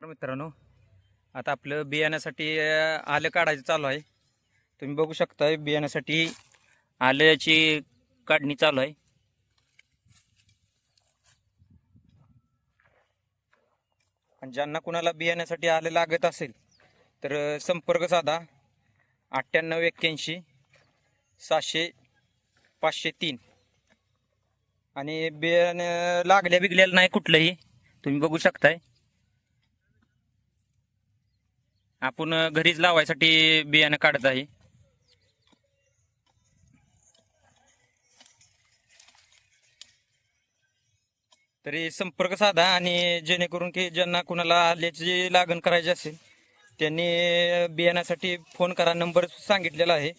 मित्रांनो आता आपलं बियाण्यासाठी आलं काढायचं चालू आहे. तुम्ही बघू शकता बियाण्यासाठी आल्याची काढणी चालू आहे. आणि ज्यांना कुणाला बियाण्यासाठी आलं लागत असेल तर संपर्क साधा. अठ्ठ्याण्णव एक्क्याऐंशी सहाशे पाचशे तीन. आणि बियाणं लागल्या बिगल्याला नाही कुठलंही तुम्ही बघू शकताय. आपण घरीच लावायसाठी बियाणं काढत आहे. तरी संपर्क साधा आणि जेणेकरून की ज्यांना कुणाला आल्याची लागण करायची असेल त्यांनी बियाण्यासाठी फोन करा नंबर सांगितलेला आहे.